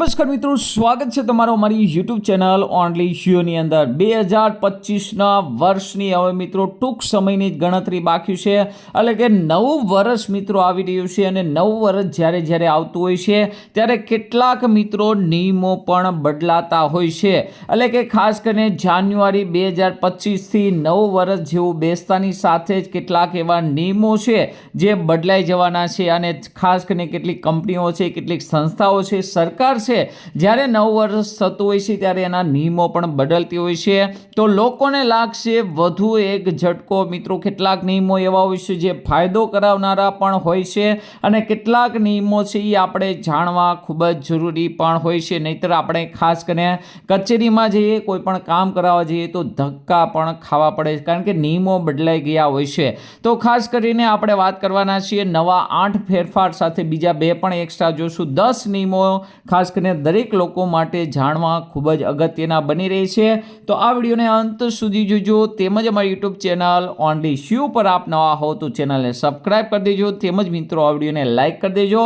નમસ્કાર મિત્રો, સ્વાગત છે તમારો અમારી યુટ્યુબ ચેનલ ઓનલી શિયોની અંદર. બે હજાર પચીસના વર્ષની હવે મિત્રો ટૂંક સમયની જ ગણતરી બાકી છે. એટલે કે નવું વર્ષ મિત્રો આવી રહ્યું છે અને નવું વર્ષ જ્યારે જ્યારે આવતું હોય છે, ત્યારે કેટલાક મિત્રો નિયમો પણ બદલાતા હોય છે. એટલે કે ખાસ કરીને જાન્યુઆરી બે હજાર પચીસથી નવું વર્ષ જેવું બેસતાની સાથે જ કેટલાક એવા નિયમો છે જે બદલાઈ જવાના છે. અને ખાસ કરીને કેટલીક કંપનીઓ છે, કેટલીક સંસ્થાઓ છે, સરકાર છે જ્યારે નવ વર્ષ થતું હોય છે, ત્યારે એના નિયમો પણ બદલતી હોય છે. તો લોકોને લાગશે વધુ એક ઝટકો. મિત્રો, કેટલાક નિયમો એવા હોય છે જે ફાયદો કરાવનારા પણ હોય છે અને કેટલાક નિયમો છે એ આપણે જાણવા ખૂબ જ જરૂરી પણ હોય છે. નહીંતર આપણે ખાસ કરીને કચેરીમાં જઈએ, કોઈ પણ કામ કરાવવા જઈએ, તો ધક્કા પણ ખાવા પડે છે. કારણ કે નિયમો બદલાઈ ગયા હોય છે. તો ખાસ કરીને આપણે વાત કરવાના છીએ નવા આઠ ફેરફાર સાથે. બીજા બે પણ એક્સ્ટ્રા જોશું. દસ નિયમો ખાસ કરીને દરેક લોકો માટે જાણવા ખૂબ જ અગત્યના બની રહી છે. તો આ વિડીયોને અંત સુધી જોજો. તેમજ અમારી યુટ્યુબ ચેનલ ઓનલી શ્યુ પર આપ નવા હો તો ચેનલને સબસ્ક્રાઇબ કરી દેજો. તેમજ મિત્રો, આ વિડીયોને લાઇક કરી દેજો.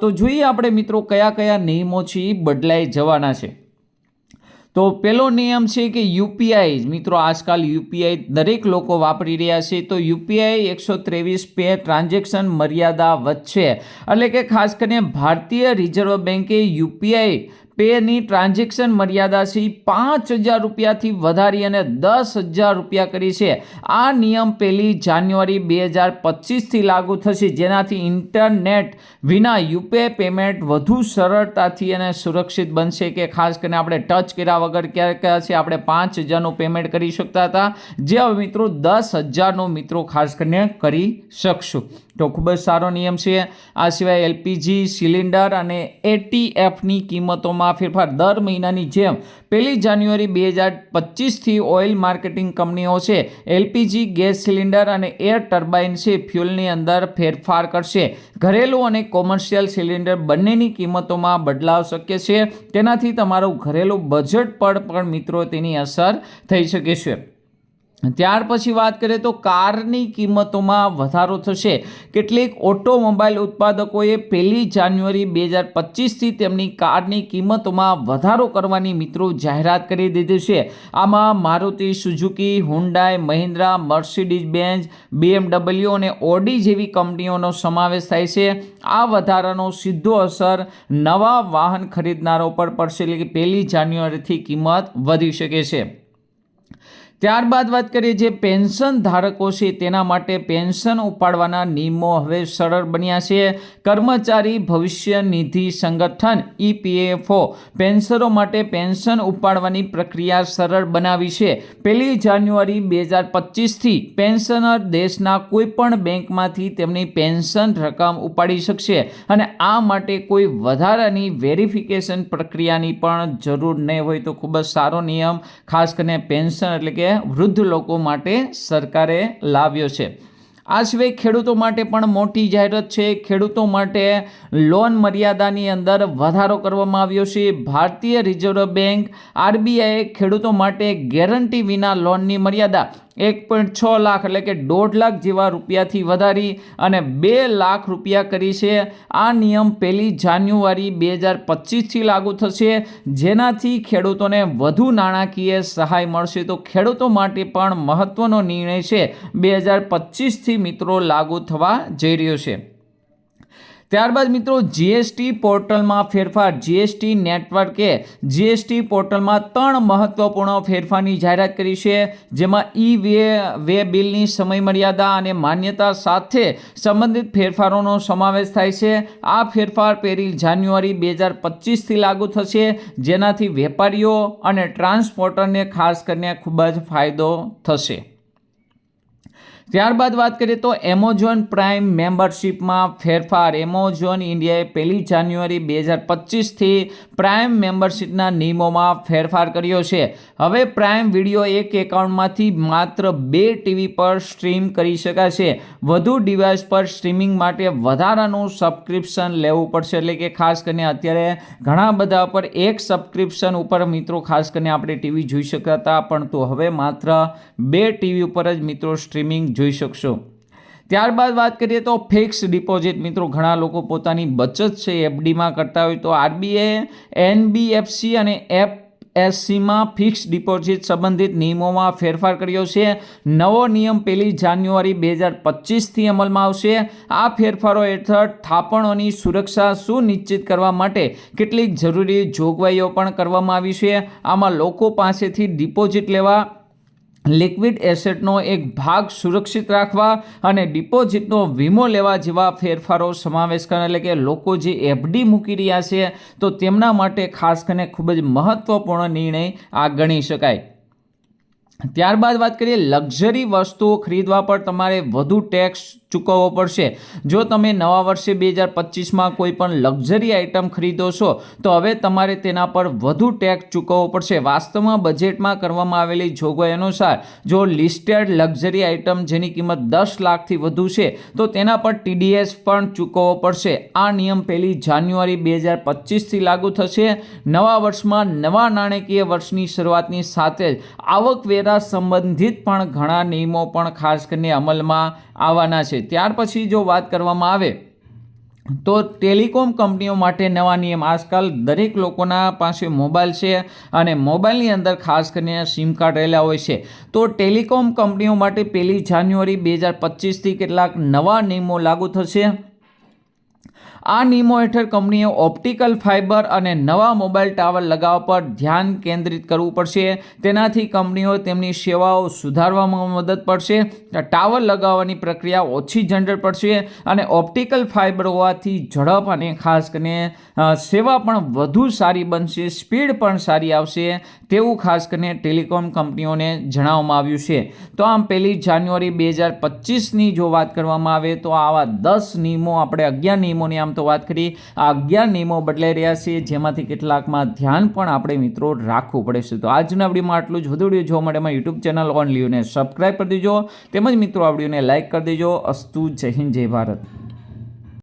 તો જોઈએ આપણે મિત્રો કયા કયા નિયમો છે એ બદલાઈ જવાના છે. તો પેલો નિયમ છે કે યુપીઆઈ મિત્રો, આજકાલ યુપીઆઈ દરેક લોકો વાપરી રહ્યા છે, તો યુપીઆઈ એકસો ત્રેવીસ પે ટ્રાન્ઝેક્શન મર્યાદા વધશે. એટલે કે ખાસ કરીને ભારતીય રિઝર્વ બેન્કે યુપીઆઈ પેની ટ્રાન્ઝેક્શન મર્યાદા છે એ પાંચ હજાર રૂપિયાથી વધારી અને દસ હજાર રૂપિયા કરી છે. આ નિયમ પહેલી જાન્યુઆરી બે હજાર પચીસથી લાગુ થશે. જેનાથી ઇન્ટરનેટ વિના યુપીઆઈ પેમેન્ટ વધુ સરળતાથી અને સુરક્ષિત બનશે કે ખાસ કરીને આપણે ટચ કર્યા વગર ક્યાં ક્યાં છે, આપણે પાંચ હજારનું પેમેન્ટ કરી શકતા હતા. જે હવે મિત્રો દસ હજારનો મિત્રો ખાસ કરીને કરી શકશું. તો ખૂબ જ સારો નિયમ છે. આ સિવાય એલપીજી સિલિન્ડર અને એટીએફની કિંમતોમાં ફેરફાર દર મહિનાની જેમ પહેલી જાન્યુઆરી બે હજાર પચીસથી ઓઇલ માર્કેટિંગ કંપનીઓ છે, એલપીજી, ગેસ સિલિન્ડર અને એર ટર્બાઇન છે ફ્યુલની અંદર ફેરફાર કરશે. ઘરેલું અને કોમર્શિયલ સિલિન્ડર બંનેની કિંમતોમાં બદલાવ શક્ય છે. તેનાથી તમારું ઘરેલું બજેટ પર પણ મિત્રો તેની અસર થઈ શકે છે. ત્યાર પછી વાત કરીએ તો કારની કિંમતોમાં વધારો થશે. કેટલીક ઓટોમોબાઈલ ઉત્પાદકોએ પહેલી જાન્યુઆરી બે હજાર પચીસથી તેમની કારની કિંમતોમાં વધારો કરવાની મિત્રો જાહેરાત કરી દીધી છે. આમાં Maruti Suzuki, Hyundai, Mahindra Mercedes Benz BMW અને ઓડી જેવી કંપનીઓનો સમાવેશ થાય છે. આ વધારાનો સીધો અસર નવા વાહન ખરીદનારો પર પડશે. એટલે કે પહેલી જાન્યુઆરીથી કિંમત વધી શકે છે. ત્યારબાદ વાત કરીએ જે પેન્શન ધારકો છે, તેના માટે પેન્શન ઉપાડવાના નિયમો હવે સરળ બન્યા છે. કર્મચારી ભવિષ્ય નિધિ સંગઠન ઈપીએફઓ પેન્શનો માટે પેન્શન ઉપાડવાની પ્રક્રિયા સરળ બનાવી છે. પહેલી જાન્યુઆરી બે હજાર પચીસથી પેન્શનર દેશના કોઈપણ બેંકમાંથી તેમની પેન્શન રકમ ઉપાડી શકશે અને આ માટે કોઈ વધારાની વેરિફિકેશન પ્રક્રિયાની પણ જરૂર નહીં હોય તો ખૂબ જ સારો નિયમ, ખાસ કરીને પેન્શન એટલે કે વૃદ્ધ લોકો માટે સરકારે લાવ્યો છે. આ સિવાય ખેડૂતો માટે પણ મોટી જાહેરાત છે. ખેડૂતો માટે લોન મર્યાદાની અંદર વધારો કરવામાં આવ્યો છે. ભારતીય રિઝર્વ બેંક, આરબીઆઈએ ખેડૂતો માટે ગેરંટી વિના લોનની મર્યાદા એક પોઈન્ટ છ લાખ એટલે કે દોઢ લાખ જેવા રૂપિયાથી વધારી અને બે લાખ રૂપિયા કરી છે. આ નિયમ પહેલી જાન્યુઆરી બે હજાર પચીસથી લાગુ થશે. જેનાથી ખેડૂતોને વધુ નાણાકીય સહાય મળશે. તો ખેડૂતો માટે પણ મહત્ત્વનો નિર્ણય છે. બે હજાર પચીસથી મિત્રો લાગુ થવા જઈ રહ્યો છે. ત્યારબાદ મિત્રો જીએસટી પોર્ટલમાં ફેરફાર જીએસટી નેટવર્કે જીએસટી પોર્ટલમાં ત્રણ મહત્વપૂર્ણ ફેરફારની જાહેરાત કરી છે, જેમાં ઈ વે વે બિલની સમયમર્યાદા અને માન્યતા સાથે સંબંધિત ફેરફારોનો સમાવેશ થાય છે. આ ફેરફાર પહેલી જાન્યુઆરી બે હજાર પચીસથી લાગુ થશે, જેનાથી વેપારીઓ અને ટ્રાન્સપોર્ટરને ખાસ કરીને ખૂબ જ ફાયદો થશે. ત્યારબાદ વાત કરીએ તો એમેઝોન પ્રાઇમ મેમ્બરશીપમાં ફેરફાર. એમેઝોન ઇન્ડિયાએ પહેલી જાન્યુઆરી બે હજાર પચીસથી પ્રાઇમ મેમ્બરશીપના નિયમોમાં ફેરફાર કર્યો છે. હવે પ્રાઇમ વીડિયો એક એકાઉન્ટમાંથી માત્ર બે ટીવી પર સ્ટ્રીમ કરી શકાશે. વધુ ડિવાઇસ પર સ્ટ્રીમિંગ માટે વધારાનું સબસ્ક્રિપ્શન લેવું પડશે. એટલે કે ખાસ કરીને અત્યારે ઘણા બધા પર એક સબસ્ક્રિપ્શન ઉપર મિત્રો ખાસ કરીને આપણે ટીવી જોઈ શકતા પણ તો હવે માત્ર બે ટીવી ઉપર જ મિત્રો સ્ટ્રીમિંગ જોઈ શકશો. ત્યારબાદ વાત કરીએ તો ફિક્સ ડિપોઝિટ. મિત્રો, ઘણા લોકો પોતાની બચત છે એફડીમાં કરતા હોય તો આરબીઆઈ, એનબીએફસી અને એફ એસસીમાં ફિક્સ ડિપોઝિટ સંબંધિત નિયમોમાં ફેરફાર કર્યો છે. નવો નિયમ પહેલી જાન્યુઆરી બે હજાર પચીસથી અમલમાં આવશે. આ ફેરફારો હેઠળ થાપણોની સુરક્ષા સુનિશ્ચિત કરવા માટે કેટલીક જરૂરી જોગવાઈઓ પણ કરવામાં આવી છે. આમાં લોકો પાસેથી ડિપોઝિટ લેવા લિક્વિડ એસેટનો એક ભાગ સુરક્ષિત રાખવા અને ડિપોઝિટનો વીમો લેવા જેવા ફેરફારો સમાવેશ કરે, એટલે કે લોકો જે એફડી મૂકી રહ્યા છે, તો તેમના માટે ખાસ કરીને ખૂબ જ મહત્વપૂર્ણ નિર્ણય આ ગણી શકાય. ત્યારબાદ વાત કરીએ, લક્ઝરી વસ્તુઓ ખરીદવા પર તમારે વધુ ટેક્સ ચૂકવવો પડશે. જો તમે નવા વર્ષે બે હજાર પચીસમાં કોઈ પણ લક્ઝરી આઇટમ ખરીદો છો, તો હવે તમારે તેના પર વધુ ટેક્સ ચૂકવવો પડશે. વાસ્તવમાં બજેટમાં કરવામાં આવેલી જોગવાઈ અનુસાર, જો લિસ્ટેડ લક્ઝરી આઇટમ જેની કિંમત દસ લાખથી વધુ છે, તો તેના પર ટીડીએસ પણ ચૂકવવો પડશે. આ નિયમ પહેલી જાન્યુઆરી બે હજાર પચીસથી લાગુ થશે. નવા વર્ષમાં નવા નાણાકીય વર્ષની શરૂઆતની સાથે જ આવકવેરા સંબંધિત પણ ઘણા નિયમો પણ ખાસ કરીને અમલમાં આવવાના છે. ત્યાર પછી જો વાત કરવામાં આવે, તો ટેલિકોમ કંપનીઓ માટે નવા નિયમ. આજકાલ દરેક લોકોના પાસે મોબાઈલ છે અને મોબાઈલની અંદર ખાસ કરીને સિમ કાર્ડ રહેલા હોય છે. તો ટેલિકોમ કંપનીઓ માટે પહેલી જાન્યુઆરી બે હજાર પચીસથી કેટલાક નવા નિયમો લાગુ થશે? આ નિયમો હેઠળ કંપનીએ ઓપ્ટિકલ ફાઇબર અને નવા મોબાઈલ ટાવર લગાવવા પર ધ્યાન કેન્દ્રિત કરવું પડશે. તેનાથી કંપનીઓ તેમની સેવાઓ સુધારવામાં મદદ પડશે. ટાવર લગાવવાની પ્રક્રિયા ઓછી ઝંઝટ પડશે અને ઓપ્ટિકલ ફાઇબર હોવાથી ઝડપ અને ખાસ કરીને સેવા પણ વધુ સારી બનશે, સ્પીડ પણ સારી આવશે તેવું ખાસ કરીને ટેલિકોમ કંપનીઓને જણાવવામાં આવ્યું છે. તો આમ પહેલી જાન્યુઆરી બે હજાર પચીસની જો વાત કરવામાં આવે તો આવા દસ નિયમો, આપણે અગિયાર નિયમોની આમ તો વાત કરી આ અગિયાર નિયમો બદલાઈ રહ્યા છે, જેમાંથી કેટલાકમાં ધ્યાન પણ આપણે મિત્રો રાખવું પડે છે. તો આજના વિડીયોમાં આટલું જ. વધુ વીડિયો જોવા માટે અમારી યુટ્યુબ ચેનલ ઓન લીવને સબસ્ક્રાઈબ કરી દેજો. તેમજ મિત્રો આ વિડીયોને લાઇક કરી દેજો. અસ્તુ જય હિન્દ, જય ભારત.